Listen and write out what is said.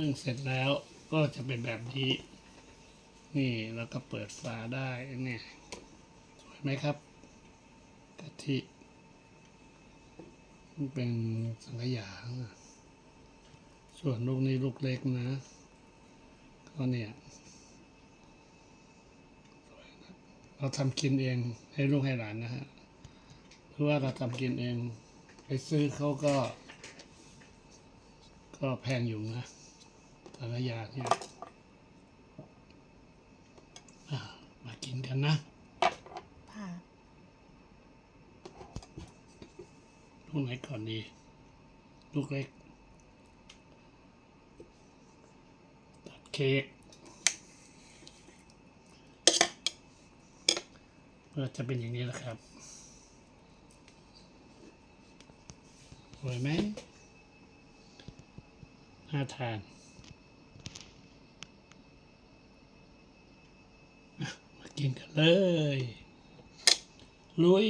นึ่งเสร็จแล้วก็จะเป็นแบบนี้ นี่แล้วก็เปิดฝาได้เนี่ยสวยไหมครับกะทิมันเป็นสังขยาส่วนลูกนี้ลูกเล็กนะ ก็เนี่ยเราทำกินเองให้ลูกให้หลานนะฮะหรือว่าเราทำกินเอง ไปซื้อเขาก็ ก็แพงอยู่นะ แต่ละอย่างเนี่ยอะมากินกันนะค่ะลูกไหนก่อนดี ลูกเล็ก ตัดเค้กก็จะเป็นอย่างนี้แหละครับสวยไหมน่าทานอะมา กินกันเลย ลุย